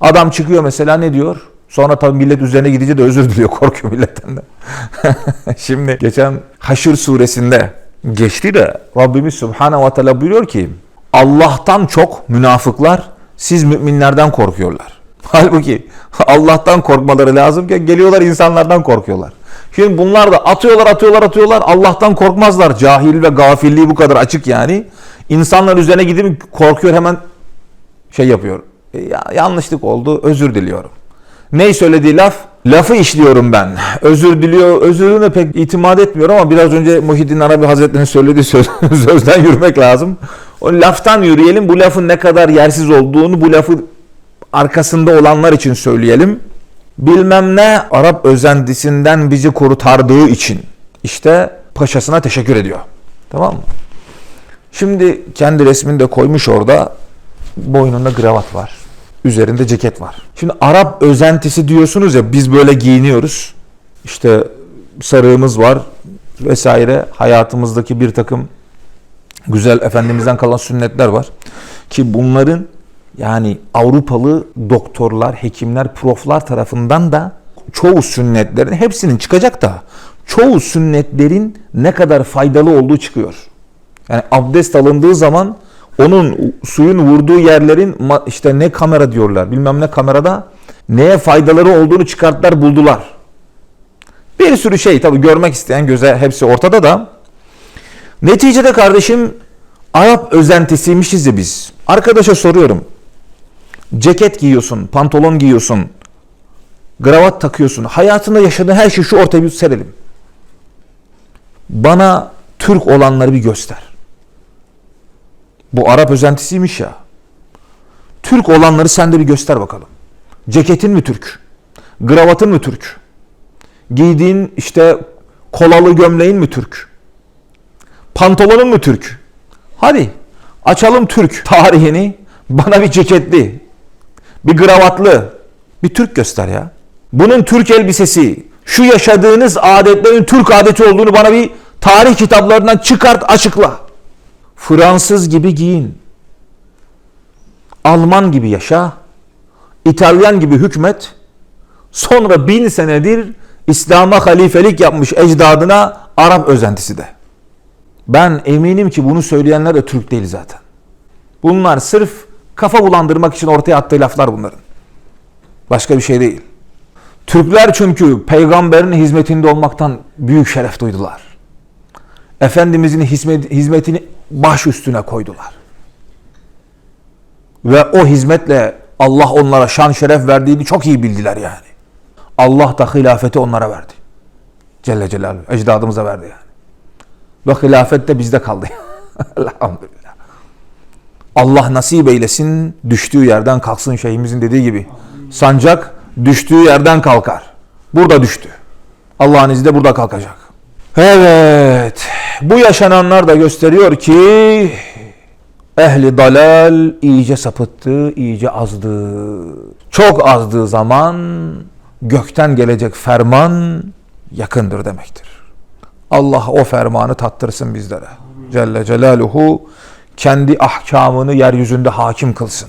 Adam çıkıyor mesela ne diyor? Sonra tabii millet üzerine gidince de özür diliyor. Korkuyor milletten de. Şimdi geçen Haşr suresinde geçti de Rabbimiz Subhanahu ve Teala buyuruyor ki Allah'tan çok münafıklar siz müminlerden korkuyorlar. Halbuki Allah'tan korkmaları lazımken geliyorlar insanlardan korkuyorlar. Şimdi bunlar da atıyorlar atıyorlar atıyorlar Allah'tan korkmazlar. Cahil ve gafilliği bu kadar açık yani. İnsanlar üzerine gidip korkuyor hemen şey yapıyor. E, Ya, yanlışlık oldu özür diliyorum. Ne söylediği laf? Lafı işliyorum ben. Özür diliyor. Özürüne pek itimat etmiyorum ama biraz önce Muhyiddin Arabi Hazretleri'nin söylediği söz, sözden yürümek lazım. O laftan yürüyelim. Bu lafın ne kadar yersiz olduğunu bu lafı arkasında olanlar için söyleyelim. Bilmem ne Arap özentisinden bizi kurtardığı için işte paşasına teşekkür ediyor. Tamam mı? Şimdi kendi resmini de koymuş orada. Boynunda gravat var. Üzerinde ceket var. Şimdi Arap özentisi diyorsunuz ya biz böyle giyiniyoruz. İşte sarığımız var vesaire. Hayatımızdaki bir takım güzel Efendimiz'den kalan sünnetler var. Ki bunların yani Avrupalı doktorlar, hekimler, proflar tarafından da çoğu sünnetlerin hepsinin çıkacak da çoğu sünnetlerin ne kadar faydalı olduğu çıkıyor. Yani abdest alındığı zaman onun suyun vurduğu yerlerin işte ne kamera diyorlar bilmem ne kamerada neye faydaları olduğunu çıkarttılar buldular. Bir sürü şey tabii görmek isteyen göze hepsi ortada da neticede kardeşim Arap özentisiymişiz ya biz. Arkadaşa soruyorum. Ceket giyiyorsun, pantolon giyiyorsun, kravat takıyorsun. Hayatında yaşadığın her şeyi şu ortaya bir serelim. Bana Türk olanları bir göster. Bu Arap özentisiymiş ya. Türk olanları sen de bir göster bakalım. Ceketin mi Türk? Gravatın mı Türk? Giydiğin işte kolalı gömleğin mi Türk? Pantolonun mu Türk? Hadi açalım Türk tarihini. Bana bir ceketli, bir gravatlı, bir Türk göster ya. Bunun Türk elbisesi, şu yaşadığınız adetlerin Türk adeti olduğunu bana bir tarih kitaplarından çıkart açıkla. Fransız gibi giyin. Alman gibi yaşa. İtalyan gibi hükmet. Sonra bin senedir İslam'a halifelik yapmış ecdadına Arap özentisi de. Ben eminim ki bunu söyleyenler de Türk değil zaten. Bunlar sırf kafa bulandırmak için ortaya attığı laflar bunların. Başka bir şey değil. Türkler çünkü peygamberin hizmetinde olmaktan büyük şeref duydular. Efendimizin hizmet, hizmetini baş üstüne koydular. Ve o hizmetle Allah onlara şan şeref verdiğini çok iyi bildiler yani. Allah da hilafeti onlara verdi. Celle Celaluhu. Ecdadımıza verdi yani. Ve hilafet de bizde kaldı. Elhamdülillah. Allah nasip eylesin düştüğü yerden kalksın şeyhimizin dediği gibi. Sancak düştüğü yerden kalkar. Burada düştü. Allah'ın izniyle burada kalkacak. Evet. Bu yaşananlar da gösteriyor ki ehli dalal iyice sapıttı, iyice azdı. Çok azdığı zaman gökten gelecek ferman yakındır demektir. Allah o fermanı tattırsın bizlere. Celle Celaluhu kendi ahkamını yeryüzünde hakim kılsın.